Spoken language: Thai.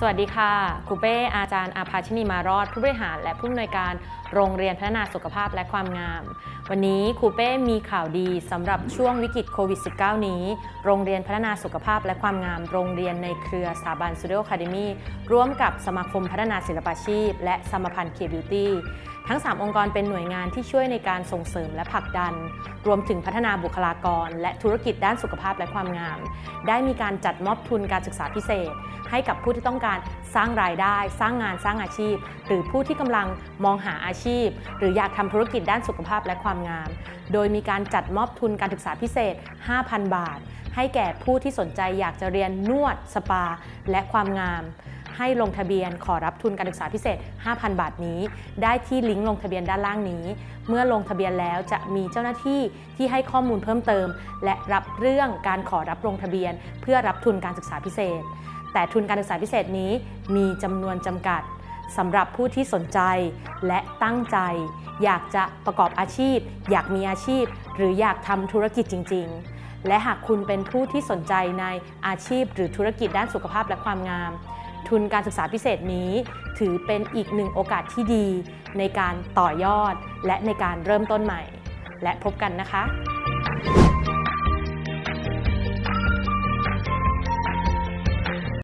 สวัสดีค่ะครูเป้อาจารย์อาภาชินีมารอด ผู้บริหารและผู้อำนวยการโรงเรียนพัฒนาสุขภาพและความงาม วันนี้ครูเป้มีข่าวดีสำหรับช่วงวิกฤตโควิด -19 นี้ โรงเรียนพัฒนาสุขภาพและความงาม โรงเรียนในเครือสถาบัน Studio Academy ร่วมกับสมาคมพัฒนาศิลปาชีพ และสมพันธ์เคบิวตี้ทั้ง 3 องค์กรเป็นหน่วยงานที่ช่วยในการส่งเสริมและผลักดัน รวมถึงพัฒนาบุคลากร และธุรกิจด้านสุขภาพและความงาม ได้มีการจัดมอบทุนการศึกษาพิเศษ ให้กับผู้ที่ต้องการสร้างรายได้ สร้างงานสร้างอาชีพ หรือผู้ที่กำลังมองหาอาชีพ หรืออยากทำธุรกิจด้านสุขภาพและความงาม โดยมีการจัดมอบทุนการศึกษาพิเศษ 5,000 บาท ให้แก่ผู้ที่สนใจอยากจะเรียนนวดสปา และความงามให้ลงทะเบียนขอรับทุนการศึกษาพิเศษ 5,000 บาทนี้ ได้ที่ลิงก์ลงทะเบียนด้านล่างนี้ เมื่อลงทะเบียนแล้วจะมีเจ้าหน้าที่ที่ให้ข้อมูลเพิ่มเติม และรับเรื่องการขอรับลงทะเบียน เพื่อรับทุนการศึกษาพิเศษ แต่ทุนการศึกษาพิเศษนี้มีจำนวนจำกัดสำหรับผู้ที่สนใจและตั้งใจ อยากจะประกอบอาชีพ อยากมีอาชีพ หรืออยากทำธุรกิจจริง ๆ และหากคุณเป็นผู้ที่สนใจในอาชีพ หรือธุรกิจด้านสุขภาพและความงาม ทุนการศึกษาพิเศษนี้ ถือเป็นอีกหนึ่งโอกาสที่ดี ในการต่อยอดและในการเริ่มต้นใหม่ และพบกันนะคะ